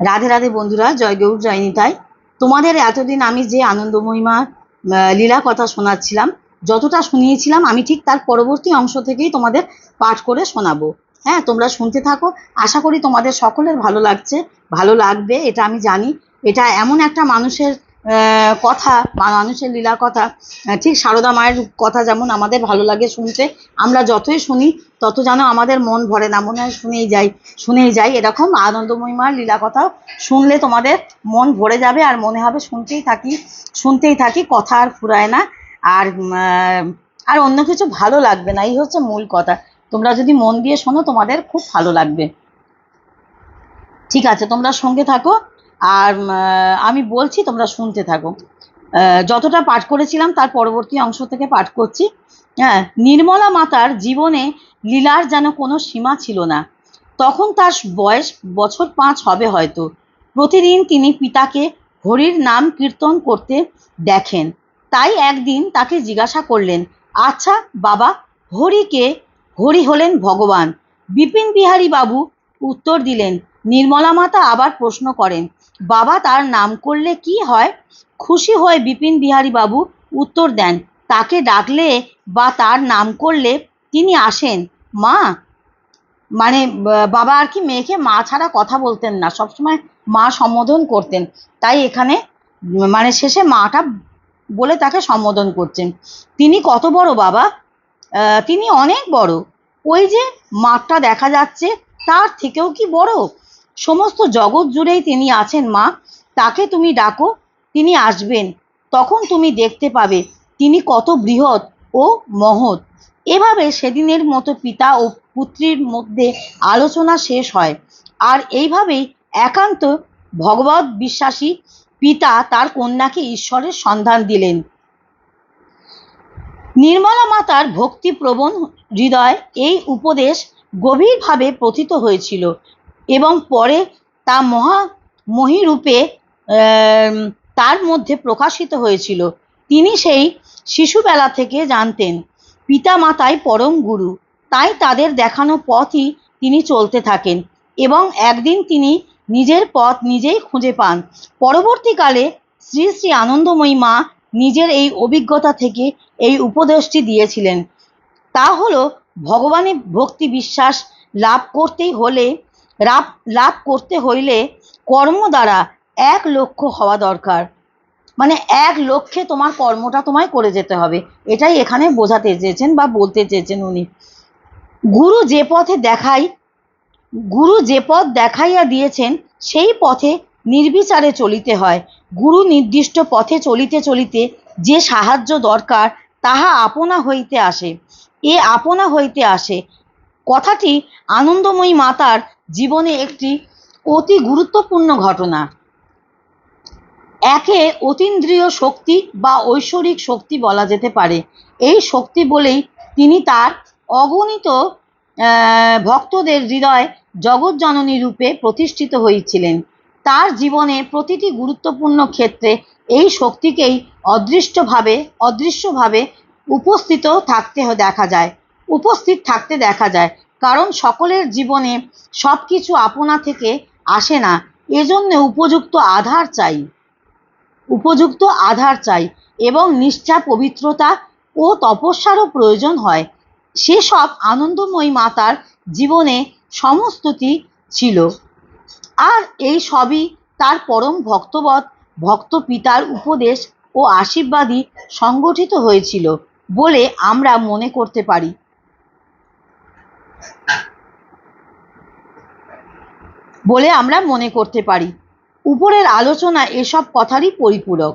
রাধে রাধে বন্ধুরা, জয় গৌর, জয় নিতাই। তোমাদের এতদিন আমি যে আনন্দ মহিমা লীলা কথা শোনাচ্ছিলাম, যতটা শুনিয়েছিলাম, আমি ঠিক তার পরবর্তী অংশ থেকেই তোমাদের পাঠ করে শোনাবো। হ্যাঁ তোমরা শুনতে থাকো। আশা করি তোমাদের সকলের ভালো লাগছে, ভালো লাগবে, এটা আমি জানি। এটা এমন একটা মানুষের কথা মানুষের লীলা কথা ঠিক সারদা মায়ের কথা যেমন আমাদের ভালো লাগে শুনতে, আমরা যতই শুনি, তত যেন আমাদের মন ভরে না, মনে হয় শুনেই যাই শুনেই যাই। এরকম আনন্দময়ী মার লীলা কথা শুনলে তোমাদের মন ভরে যাবে আর মনে হবে শুনতেই থাকি শুনতেই থাকি, কথা আর ফুরায় না, আর আর অন্য কিছু ভালো লাগবে না, এই হচ্ছে মূল কথা। তোমরা যদি মন দিয়ে শোনো, তোমাদের খুব ভালো লাগবে। ঠিক আছে, তোমরা সঙ্গে থাকো। আর আমি বলছি তোমরা শুনতে থাকো। যতটা পাঠ করেছিলাম তার পরবর্তী অংশ থেকে পাঠ করছি। হ্যাঁ নির্মলা মাতার জীবনে লীলার যেন কোনো সীমা ছিল না। তখন তার বয়স বছর পাঁচ হবে হয়তো। প্রতিদিন তিনি পিতাকে হরির নাম কীর্তন করতে দেখেন। তাই একদিন তাকে জিজ্ঞাসা করলেন আচ্ছা বাবা হরিকে হরি হলেন ভগবান। বিপিন বিহারী বাবু উত্তর দিলেন, নির্মলা মাতা আবার প্রশ্ন করেন বাবা তার নাম করলে কি হয়? খুশি হয়ে বিপিন বিহারী বাবু উত্তর দেন, তাকে ডাকলে বা তার নাম করলে তিনি আসেন। মা মানে বাবা আর কি মেয়েকে মা ছাড়া কথা বলতেন না। সবসময় মা সম্বোধন করতেন। তাই এখানে মানে শেষে মাটা বলে তাকে সম্বোধন করছেন। তিনি কত বড় বাবা? তিনি অনেক বড়। ওই যে মাঠটা দেখা যাচ্ছে, তার থেকেও কি বড়? সমস্ত জগৎ জুড়েই তিনি আছেন, মা। তাকে তুমি ডাকো, তিনি আসবেন। তখন তুমি দেখতে পাবে তিনি কত বৃহৎ ও মহৎ। এভাবে সেদিনের মতো পিতা ও পুত্রীর মধ্যে আলোচনা শেষ হয়। আর এইভাবেই একান্ত ভগবত বিশ্বাসী পিতা তার কন্যাকে ঈশ্বরের সন্ধান দিলেন। নির্মলা মাতার ভক্তিপ্রবণ হৃদয় এই উপদেশ গভীরভাবে প্রথিত হয়েছিল। এবং পরে তা মহা মহিরূপে তার মধ্যে প্রকাশিত হয়েছিল। তিনি সেই শিশুবেলা থেকে জানতেন পিতা মাতাই পরম গুরু, তাই তাদের দেখানো পথই তিনি চলতে থাকেন এবং একদিন তিনি নিজের পথ নিজেই খুঁজে পান। পরবর্তীকালে শ্রী শ্রী আনন্দময়ী মা নিজের এই অভিজ্ঞতা থেকে এই উপদেশটি দিয়েছিলেন। তা হলো ভগবানের ভক্তি বিশ্বাস লাভ করতেই হলে লাভ লাভ করতে হইলে কর্ম দ্বারা এক লক্ষ্য হওয়া দরকার। মানে এক লক্ষ্যে তোমার কর্মটা তোমায় করে যেতে হবে। এটাই এখানে বোঝাতে চেয়েছেন বা বলতে চেয়েছেন উনি। গুরু যে পথে দেখাই, গুরু যে পথ দেখাইয়া দিয়েছেন, সেই পথে নির্বিচারে চলিতে হয়। গুরু নির্দিষ্ট পথে চলিতে চলিতে যে সাহায্য দরকার, তাহা আপনা হইতে আসে। এ আপনা হইতে আসে। কথাটি আনন্দময়ী মাতার জীবনে একটি অতি গুরুত্বপূর্ণ ঘটনা। একে অতীন্দ্রিয় শক্তি বা ঐশ্বরিক শক্তি বলা যেতে পারে। এই শক্তি বলেই তিনি তার অগণিত ভক্তদের হৃদয় জগৎজননী রূপে প্রতিষ্ঠিত হয়েছিলেন। তার জীবনে প্রতিটি গুরুত্বপূর্ণ ক্ষেত্রে এই শক্তিকেই অদৃষ্টভাবে, অদৃশ্যভাবে উপস্থিত থাকতে দেখা যায়, উপস্থিত থাকতে দেখা যায়। কারণ সকলের জীবনে সব কিছু আপনা থেকে আসে না। এজন্য উপযুক্ত আধার চাই। উপযুক্ত আধার চাই এবং নিষ্ঠা, পবিত্রতা ও তপস্যারও প্রয়োজন হয়। সেসব আনন্দময়ী মাতার জীবনে সমস্তটি ছিল। আর এই সবই তার পরম ভক্তবৎ, ভক্ত পিতার উপদেশ ও আশীর্বাদই সংগঠিত হয়েছিল বলে আমরা মনে করতে পারি। বলে আমরা মনে করতে পারি। উপরের আলোচনা এসব কথারই পরিপূরক।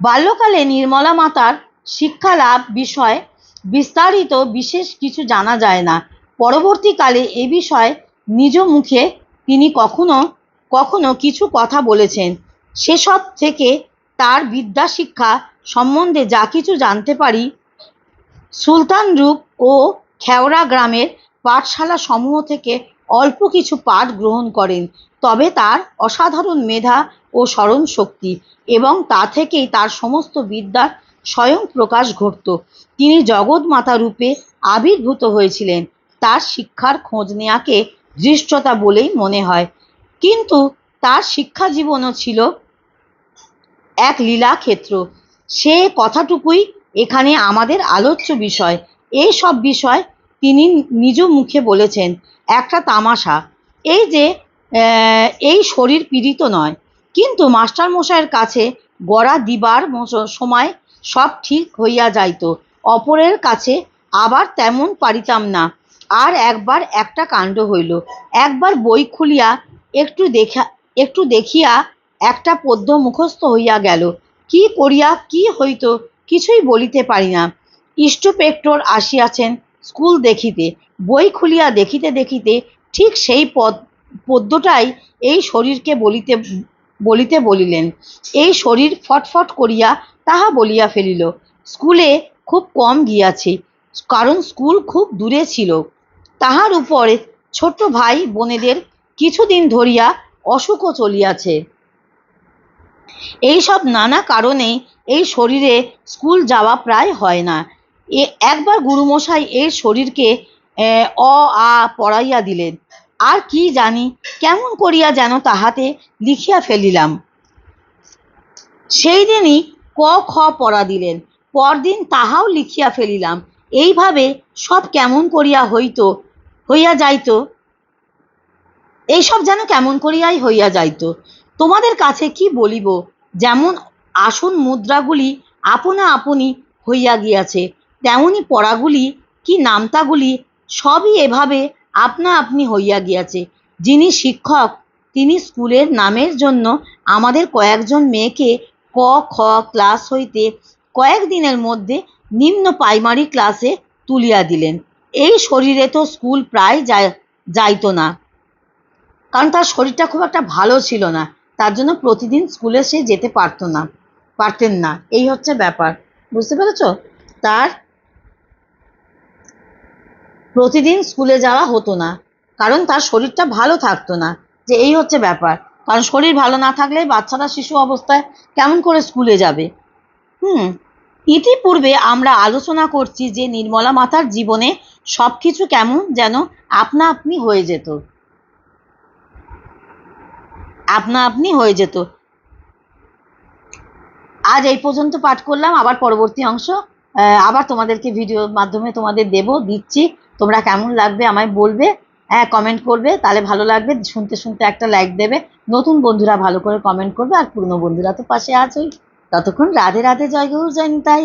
বাল্যকালে নির্মলা মাতার শিক্ষা লাভ বিষয়ে বিস্তারিত বিশেষ কিছু জানা যায় না। পরবর্তীকালে এ বিষয়ে নিজ মুখে তিনি কখনো কখনো কিছু কথা বলেছেন। সেসব থেকে তার বিদ্যা শিক্ষা সম্বন্ধে যা কিছু জানতে পারি সুলতান রূপ ও খেওড়া গ্রামের পাঠশালা সমূহ থেকে অল্প কিছু পাঠ গ্রহণ করেন। তবে তার অসাধারণ মেধা ও স্মরণ শক্তি এবং তা থেকেই তার সমস্ত বিদ্যার স্বয়ং প্রকাশ ঘটত। তিনি জগৎমাতা রূপে আবির্ভূত হয়েছিলেন। তার শিক্ষার খোঁজ নেয়াকে ধৃষ্টতা বলেই মনে হয়। কিন্তু তার শিক্ষা জীবনও ছিল এক লীলা ক্ষেত্র সে কথাটুকুই এখানে আমাদের আলোচ্য বিষয়। এই সব বিষয় তিনি নিজ মুখে বলেছেন। একটা তামাশা। এই যে এই শরীর পীড়িত নয়। কিন্তু মাস্টার মশাইয়ের কাছে গড়া দিবার সময় সব ঠিক হইয়া যাইত। অপরের কাছে আবার তেমন পারিতাম না। আর একবার একটা কাণ্ড হইল। একবার বই খুলিয়া একটু দেখা, একটু দেখিয়া একটা পদ্য মুখস্থ হইয়া গেল। কি করিয়া, কি হইত কিছুই বলিতে পারি না। ইষ্টপেক্টর আসিয়াছেন স্কুল দেখিতে, বই খুলিয়া দেখিতে দেখিতে ঠিক সেই পদ পদ্যটাই এই শরীরকে বলিতে বলিতে বলিলেন। এই শরীর ফটফট করিয়া তাহা বলিয়া ফেলিল। স্কুলে খুব কম গিয়াছি, কারণ স্কুল খুব দূরে ছিল। তাহার উপরে ছোট ভাই বোনেদের কিছুদিন ধরিয়া অসুখও চলিয়াছে। এইসব নানা কারণে এই শরীরে স্কুল যাওয়া প্রায় হয় না। এ, একবার গুরুমশাই এর শরীরকে অ, আ পড়াইয়া দিলেন। আর কি জানি, কেমন করিয়া যেন তাহাতে লিখিয়া ফেলিলাম। সেই দিনই ক, খ পড়া দিলেন। পরদিন তাহাও লিখিয়া ফেলিলাম। এইভাবে সব কেমন করিয়া হইত, হইয়া যাইত। এইসব যেন কেমন করিয়াই হইয়া যাইত। তোমাদের কাছে কি বলিব? যেমন আসন মুদ্রাগুলি আপনা আপনি হইয়া গিয়াছে। তেমনি পড়াগুলি কি নামতাগুলি সবই এভাবে আপনা আপনি হইয়া গিয়াছে। যিনি শিক্ষক, তিনি স্কুলের নামের জন্য আমাদের কয়েকজন মেয়েকে ক, খ ক্লাস হইতে কয়েকদিনের মধ্যে নিম্ন প্রাইমারি ক্লাসে তুলিয়া দিলেন। এই শরীরে তো স্কুল প্রায় যাইতো না। কারণ তার শরীরটা খুব একটা ভালো ছিল না। তার জন্য প্রতিদিন স্কুলে সে যেতে পারতো না, পারতেন না। এই হচ্ছে ব্যাপার। বুঝতে পেরেছ? তার প্রতিদিন স্কুলে যাওয়া হতো না, কারণ তার শরীরটা ভালো থাকতো না, যে এই হচ্ছে ব্যাপার। কারণ শরীর ভালো না থাকলে বাচ্চারা শিশু অবস্থায় কেমন করে স্কুলে যাবে? হুম, ইতিপূর্বে আমরা আলোচনা করছি যে নির্মলা মাতার জীবনে সব কিছু কেমন যেন আপনা আপনি হয়ে যেত। আপনা আপনি হয়ে যেত। আজ এই পর্যন্ত পাঠ করলাম, আবার পরবর্তী অংশ আবার তোমাদেরকে ভিডিওর মাধ্যমে তোমাদের দেব, দিচ্ছি। তোমরা কেমন লাগবে আমায় বলবে? হ্যাঁ কমেন্ট করবে, তাহলে ভালো লাগবে। শুনতে শুনতে একটা লাইক দেবে। নতুন বন্ধুরা ভালো করে কমেন্ট করবে, আর পুরনো বন্ধুরা তো পাশে আছেই। ততক্ষণ রাধে রাধে, জয় গৌর, জয় নিতাই।